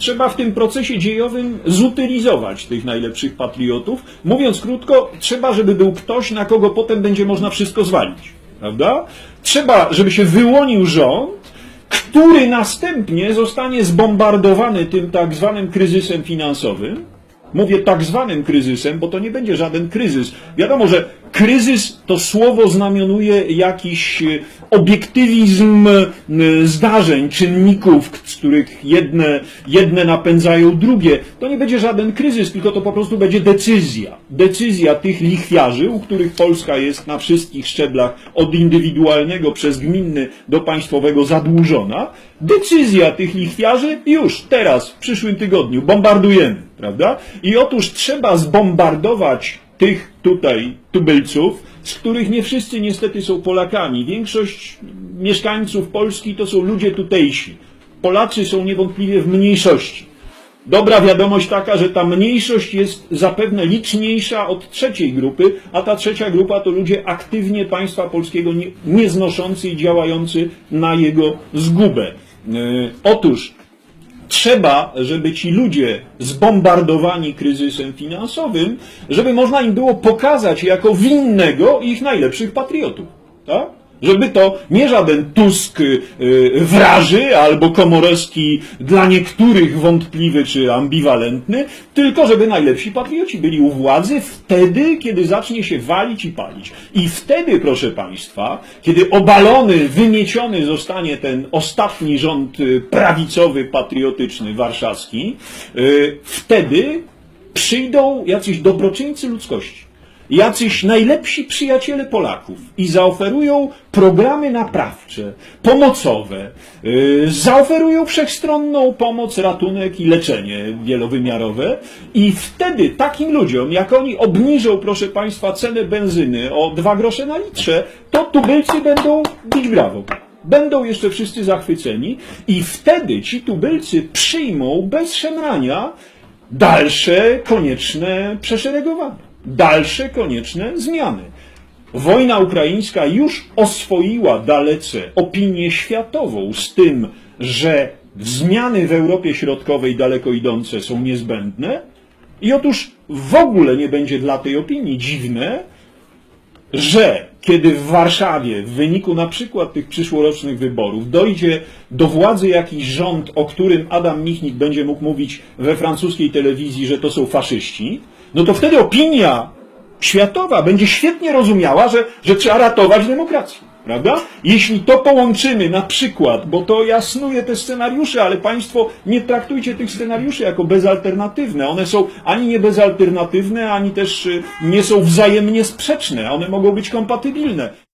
trzeba w tym procesie dziejowym zutylizować tych najlepszych patriotów. Mówiąc krótko, trzeba, żeby był ktoś, na kogo potem będzie można wszystko zwalić. Prawda? Trzeba, żeby się wyłonił rząd, który następnie zostanie zbombardowany tym tak zwanym kryzysem finansowym. Mówię tak zwanym kryzysem, bo to nie będzie żaden kryzys. Wiadomo, że kryzys to słowo znamionuje jakiś obiektywizm e, zdarzeń, czynników, z których jedne, jedne napędzają drugie. To nie będzie żaden kryzys, tylko to po prostu będzie decyzja. Decyzja tych lichwiarzy, u których Polska jest na wszystkich szczeblach, od indywidualnego przez gminny do państwowego zadłużona. Decyzja tych lichwiarzy już, teraz, w przyszłym tygodniu, bombardujemy, prawda? I otóż trzeba zbombardować tych tutaj tubylców, z których nie wszyscy niestety są Polakami. Większość mieszkańców Polski to są ludzie tutejsi. Polacy są niewątpliwie w mniejszości. Dobra wiadomość taka, że ta mniejszość jest zapewne liczniejsza od trzeciej grupy, a ta trzecia grupa to ludzie aktywnie państwa polskiego nie, nieznoszący i działający na jego zgubę. Yy, otóż trzeba, żeby ci ludzie zbombardowani kryzysem finansowym, żeby można im było pokazać jako winnego ich najlepszych patriotów. Tak? Żeby to nie żaden Tusk y, wraży albo Komorowski dla niektórych wątpliwy czy ambiwalentny, tylko żeby najlepsi patrioci byli u władzy wtedy, kiedy zacznie się walić i palić. I wtedy, proszę Państwa, kiedy obalony, wymieciony zostanie ten ostatni rząd y, prawicowy, patriotyczny, warszawski, y, wtedy przyjdą jacyś dobroczyńcy ludzkości jacyś najlepsi przyjaciele Polaków i zaoferują programy naprawcze, pomocowe, yy, zaoferują wszechstronną pomoc, ratunek i leczenie wielowymiarowe i wtedy takim ludziom, jak oni obniżą, proszę Państwa, cenę benzyny o dwa grosze na litrze, to tubylcy będą bić brawo. Będą jeszcze wszyscy zachwyceni i wtedy ci tubylcy przyjmą bez szemrania dalsze konieczne przeszeregowanie dalsze konieczne zmiany. Wojna ukraińska już oswoiła dalece opinię światową z tym, że zmiany w Europie Środkowej daleko idące są niezbędne i otóż w ogóle nie będzie dla tej opinii dziwne, że kiedy w Warszawie w wyniku na przykład tych przyszłorocznych wyborów dojdzie do władzy jakiś rząd, o którym Adam Michnik będzie mógł mówić we francuskiej telewizji, że to są faszyści, no to wtedy opinia światowa będzie świetnie rozumiała, że, że trzeba ratować demokrację. Prawda? Jeśli to połączymy na przykład, bo to jasnuje te scenariusze, ale Państwo nie traktujcie tych scenariuszy jako bezalternatywne. One są ani nie bezalternatywne, ani też y, nie są wzajemnie sprzeczne. One mogą być kompatybilne.